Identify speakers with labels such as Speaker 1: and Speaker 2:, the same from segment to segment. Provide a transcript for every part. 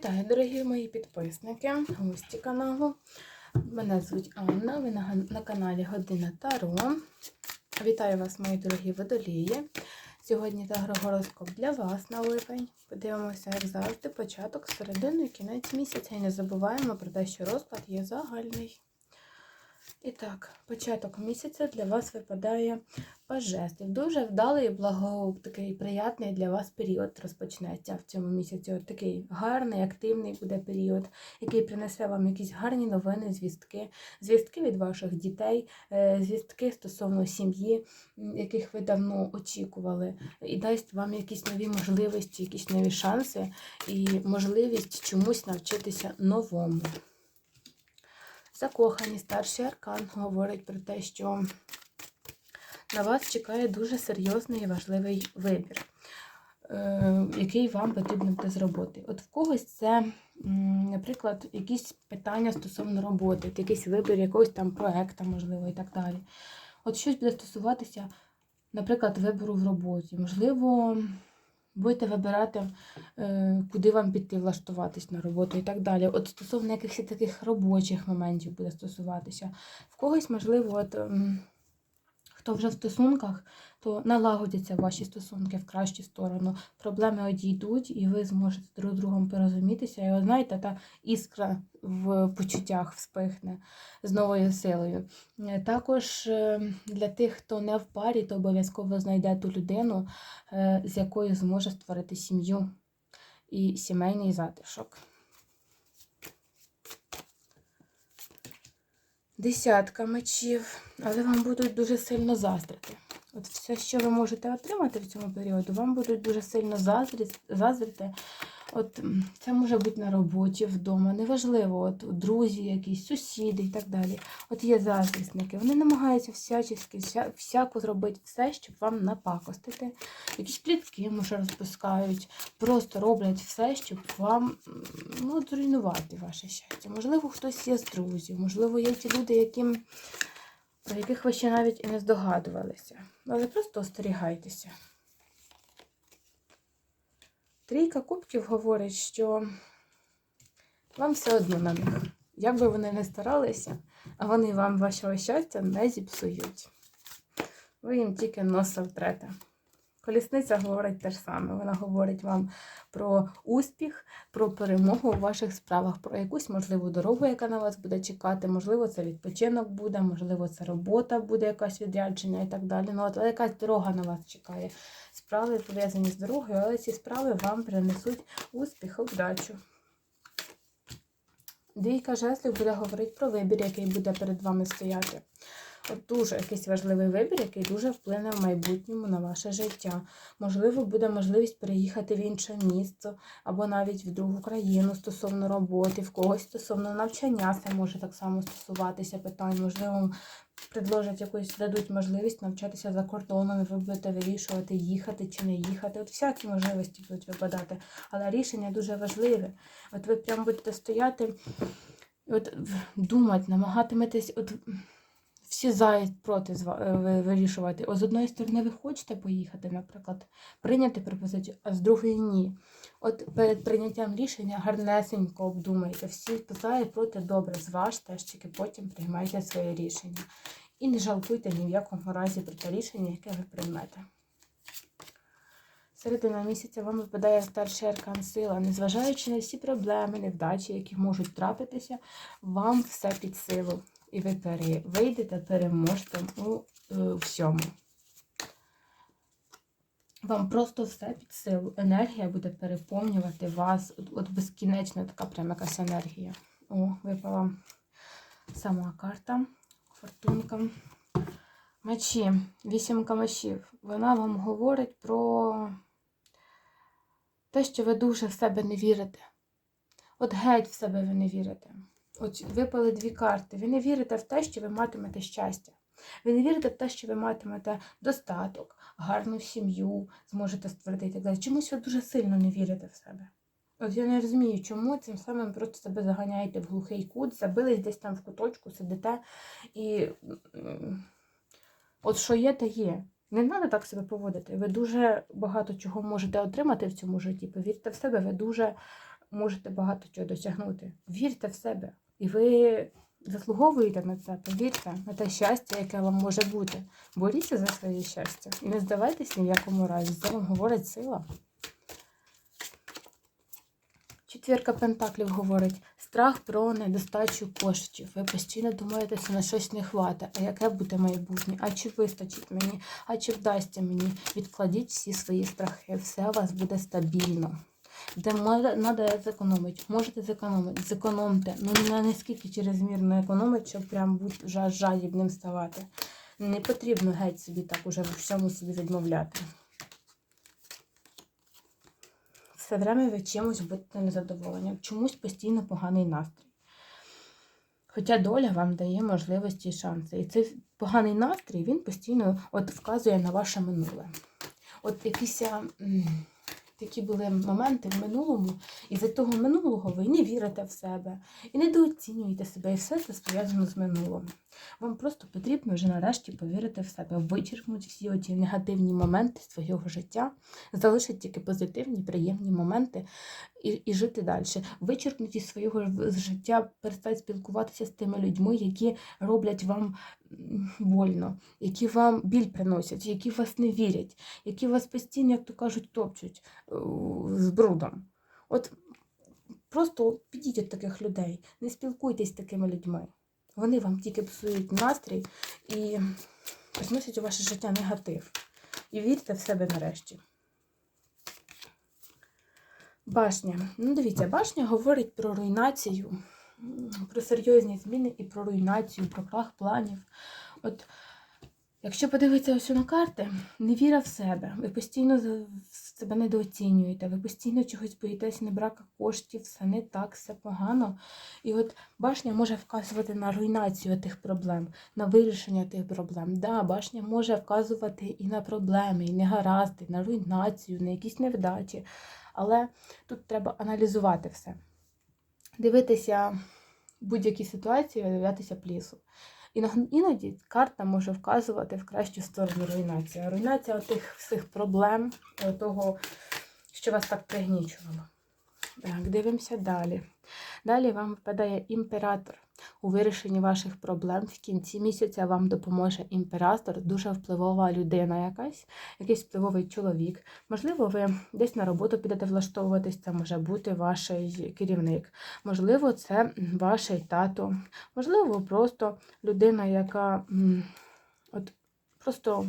Speaker 1: Вітаю, дорогі мої підписники, гості каналу. Мене звуть Анна, ви на, на каналі Година Таро. Вітаю вас, мої дорогі водолії. Сьогодні тагрогороскоп для вас на липень. Подивимося, як завжди, початок, середину і кінець місяця. І не забуваємо про те, що розклад є загальний. І так, початок місяця для вас випадає пажестів. Дуже вдалий, благо, такий приятний для вас період розпочнеться в цьому місяці. От такий гарний, активний буде період, який принесе вам якісь гарні новини, звістки, звістки від ваших дітей, е, звістки стосовно сім'ї, яких ви давно очікували, і дасть вам якісь нові можливості, якісь нові шанси і можливість чомусь навчитися новому. Закохані старший аркан говорить про те, що на вас чекає дуже серйозний і важливий вибір, е, який вам потрібно буде зробити. От в когось це, наприклад, якісь питання стосовно роботи, якийсь вибір якогось там проекту, можливо, і так далі. От щось буде стосуватися, наприклад, вибору в роботі. Можливо, будете вибирати, е, куди вам піти влаштуватись на роботу і так далі. От стосовно якихось таких робочих моментів буде стосуватися. В когось, можливо, от, хто вже в стосунках, то налагодяться ваші стосунки в кращу сторону. Проблеми одійдуть, і ви зможете друг з другом порозумітися. І, от, знаєте, та іскра в почуттях вспихне з новою силою. Е, Також е, для тих, хто не в парі, то обов'язково знайде ту людину, е, з якою зможе створити сім'ю і сімейний затишок. Десятка мечів, але вам будуть дуже сильно заздрити. От все, що ви можете отримати в цьому періоду, вам будуть дуже сильно заздрити. От це може бути на роботі, вдома, неважливо, от друзі, якісь сусіди і так далі. От є заздрісники, вони намагаються всячески, вся, всяко зробити все, щоб вам напакостити. Якісь плітки, може, розпускають, просто роблять все, щоб вам ну, зруйнувати ваше щастя. Можливо, хтось є з друзів, можливо, є ті люди, яким, про яких ви ще навіть і не здогадувалися. Але просто остерігайтеся. Трійка кубків говорить, що вам все одно на них. Як би вони не старалися, а вони вам вашого щастя не зіпсують. Ви їм тільки носа втрете. Колісниця говорить те ж саме. Вона говорить вам про успіх, про перемогу у ваших справах, про якусь можливу дорогу, яка на вас буде чекати. Можливо, це відпочинок буде, можливо, це робота буде, якась відрядження і так далі. Ну, от, якась дорога на вас чекає. Справи пов'язані з дорогою, але ці справи вам принесуть успіх, удачу. Двійка жезлів буде говорити про вибір, який буде перед вами стояти. От дуже якийсь важливий вибір, який дуже вплине в майбутньому на ваше життя. Можливо, буде можливість переїхати в інше місто або навіть в другу країну стосовно роботи, в когось стосовно навчання. Це може так само стосуватися питань. Можливо, предложать якусь, дадуть можливість навчатися за кордоном, і ви будете вирішувати, їхати чи не їхати. От всякі можливості будуть випадати. Але рішення дуже важливе. От ви прям будете стояти, от думати, намагатиметесь. От, всі за і проти е, ви- вирішувати. О, з одної сторони, ви хочете поїхати, наприклад, прийняти пропозицію, а з другої ні. От перед прийняттям рішення гарнесенько обдумайте, всі за і проти добре зважте, аж тільки потім приймайте своє рішення. І не жалкуйте ні в якому разі про те рішення, яке ви приймете. Середина місяця вам випадає старший аркан сила. Незважаючи на всі проблеми, невдачі, які можуть трапитися, вам все під силу. І ви вийдете переможцем у е, всьому. Вам просто все під силу. Енергія буде переповнювати вас. От безкінечна така прям якась енергія. О, випала сама карта. Фортунка. Мечі, вісімка мечів. Вона вам говорить про те, що ви дуже в себе не вірите. От геть в себе ви не вірите. От випали дві карти. Ви не вірите в те, що ви матимете щастя. Ви не вірите в те, що ви матимете достаток, гарну сім'ю, зможете створити і так далі. Чомусь ви дуже сильно не вірите в себе. От я не розумію, чому цим самим просто себе заганяєте в глухий кут, забились десь там в куточку, сидите і от що є, те є. Не треба так себе поводити. Ви дуже багато чого можете отримати в цьому житті. Повірте в себе, ви дуже можете багато чого досягнути. Вірте в себе. І ви заслуговуєте на це, повірте, на те щастя, яке вам може бути. Боріться за своє щастя. І не здавайтесь ні в якому разі. Це вам говорить сила. Четвірка Пентаклів говорить страх про недостачу коштів. Ви постійно думаєте, що на щось не хватить. А яке буде майбутнє? А чи вистачить мені? А чи вдасться мені? Відкладіть всі свої страхи. Все у вас буде стабільно. Де треба зекономити. Можете зекономити. Зекономте. Ну не наскільки чрезмірно економити, щоб прям бути жа- жадібним ставати. Не потрібно геть собі так уже в всьому собі відмовляти. Все время ви чимось будете незадоволені. Чомусь постійно поганий настрій. Хоча доля вам дає можливості і шанси. І цей поганий настрій він постійно от вказує на ваше минуле. От м, такі були моменти в минулому, і за того минулого ви не вірите в себе. І недооцінюєте себе, і все це пов'язано з минулим. Вам просто потрібно вже нарешті повірити в себе, вичерпнути всі оті негативні моменти свого життя, залишити тільки позитивні, приємні моменти і, і жити далі. Вичерпнути із свого життя, перестати спілкуватися з тими людьми, які роблять вам больно, які вам біль приносять, які вас не вірять, які вас постійно, як то кажуть, топчуть е, з брудом. От просто підіть від таких людей, не спілкуйтесь з такими людьми. Вони вам тільки псують настрій і приносять у ваше життя негатив. І вірте в себе нарешті. Башня. Ну, дивіться, башня говорить про руйнацію, про серйозні зміни і про руйнацію, про крах планів. От, якщо подивитися ось на карти, невіра в себе. Ви постійно себе недооцінюєте, ви постійно чогось боїтесь, не брака коштів, все не так, все погано. І от башня може вказувати на руйнацію тих проблем, на вирішення тих проблем. Да, башня може вказувати і на проблеми, і негаразди, на руйнацію, на якісь невдачі. Але тут треба аналізувати все. Дивитися будь-які ситуації, дивитися плісу. Іноді карта може вказувати в кращу сторону руйнації. Руйнація тих всіх проблем, е, того, що вас так пригнічувало. Так, дивимося далі. Далі вам випадає імператор. У вирішенні ваших проблем в кінці місяця вам допоможе імператор, дуже впливова людина якась, якийсь впливовий чоловік. Можливо, ви десь на роботу підете влаштовуватись, це може бути ваш керівник. Можливо, це ваш тато. Можливо, просто людина, яка от, просто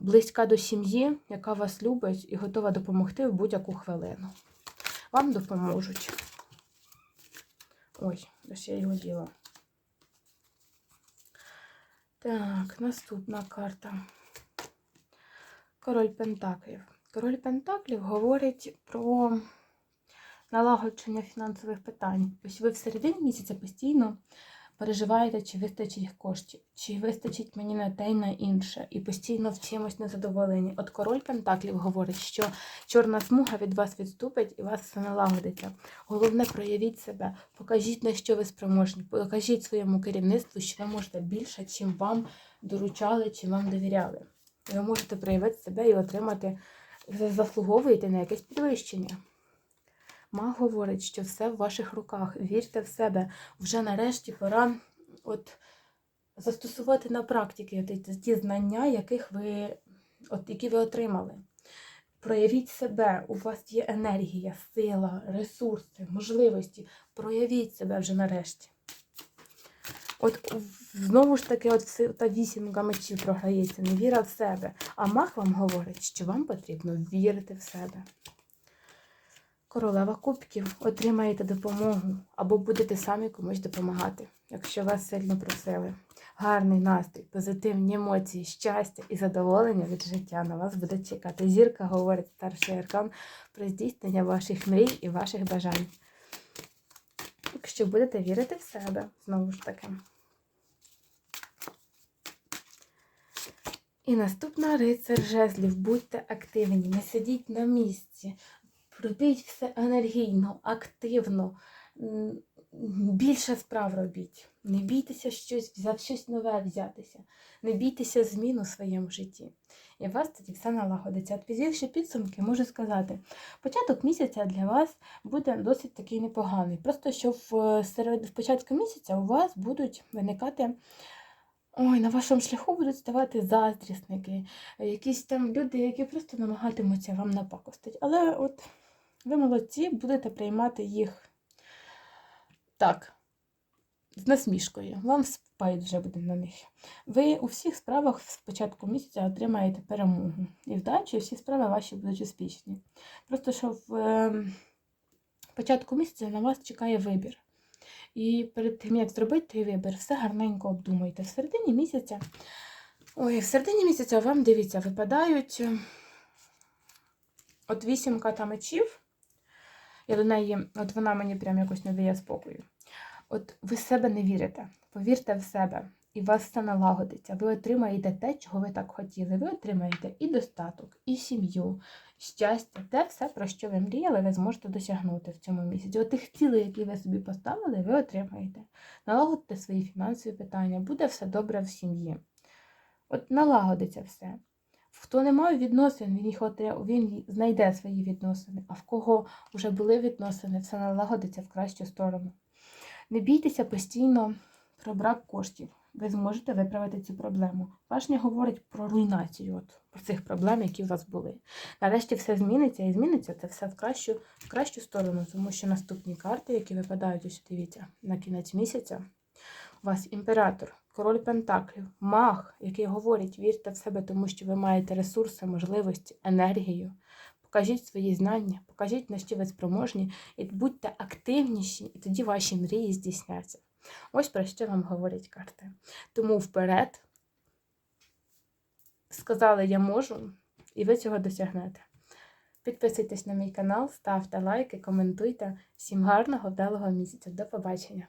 Speaker 1: близька до сім'ї, яка вас любить і готова допомогти в будь-яку хвилину. Вам допоможуть. Ой, ось я його діла. Так, наступна карта. Король Пентаклів. Король Пентаклів говорить про налагодження фінансових питань. Ось ви в середині місяця постійно переживаєте, чи вистачить коштів, чи вистачить мені на те й на інше, і постійно в чимось незадоволені. От король Пентаклів говорить, що чорна смуга від вас відступить і вас все налагодиться. Головне, проявіть себе, покажіть, на що ви спроможні, покажіть своєму керівництву, що ви можете більше, чим вам доручали, чим вам довіряли. Ви можете проявити себе і отримати, заслуговуєте на якесь підвищення. Маг говорить, що все в ваших руках. Вірте в себе. Вже нарешті пора от застосувати на практиці ті знання, яких ви, от, які ви отримали. Проявіть себе, у вас є енергія, сила, ресурси, можливості. Проявіть себе вже нарешті. От знову ж таки, от та вісімка мечів програється, невіра в себе. А маг вам говорить, що вам потрібно вірити в себе. Королева кубків отримаєте допомогу або будете самі комусь допомагати, якщо вас сильно просили. Гарний настрій, позитивні емоції, щастя і задоволення від життя на вас буде чекати. Зірка говорить старший аркан про здійснення ваших мрій і ваших бажань. Якщо будете вірити в себе, знову ж таки. І наступна рицар жезлів. Будьте активні, не сидіть на місці. Робіть все енергійно, активно, більше справ робіть. Не бійтеся щось, за щось нове взятися. Не бійтеся змін у своєму житті. і у вас тоді все налагодиться. От підвівши підсумки, можу сказати, початок місяця для вас буде досить такий непоганий. Просто що в, серед, в початку місяця у вас будуть виникати. Ой, на вашому шляху будуть ставати заздрісники, якісь там люди, які просто намагатимуться вам напакостити. Але от ви молодці, будете приймати їх так, з насмішкою. Вам спайт вже буде на них. Ви у всіх справах з початку місяця отримаєте перемогу. І вдачі, і всі справи ваші будуть успішні. Просто що в е, початку місяця на вас чекає вибір. І перед тим, як зробити той вибір, все гарненько обдумайте. В середині місяця, ой, в середині місяця вам дивіться, випадають е, от вісімка та мечів. Я до неї, от вона мені прям якось не дає спокою. От ви в себе не вірите, повірте в себе, і у вас все налагодиться. Ви отримаєте те, чого ви так хотіли. Ви отримаєте і достаток, і сім'ю, щастя, те все, про що ви мріяли, ви зможете досягнути в цьому місяці. От тих цілей, які ви собі поставили, ви отримаєте. Налагодите свої фінансові питання, буде все добре в сім'ї. От налагодиться все. Хто не має відносин, він їх отри- він знайде свої відносини, а в кого вже були відносини, все налагодиться в кращу сторону. Не бійтеся постійно про брак коштів. Ви зможете виправити цю проблему. Башня говорить про руйнацію, от, про цих проблем, які у вас були. Нарешті все зміниться і зміниться це все в кращу, в кращу сторону, тому що наступні карти, які випадають, ось дивіться, на кінець місяця, у вас імператор, король Пентаклів, маг, який говорить, вірте в себе, тому що ви маєте ресурси, можливості, енергію. Покажіть свої знання, покажіть, на що ви спроможні, і будьте активніші, і тоді ваші мрії здійсняться. Ось про що вам говорять карти. Тому вперед сказали, я можу, і ви цього досягнете. Підписуйтесь на мій канал, ставте лайки, коментуйте. Всім гарного, вдалого місяця. До побачення!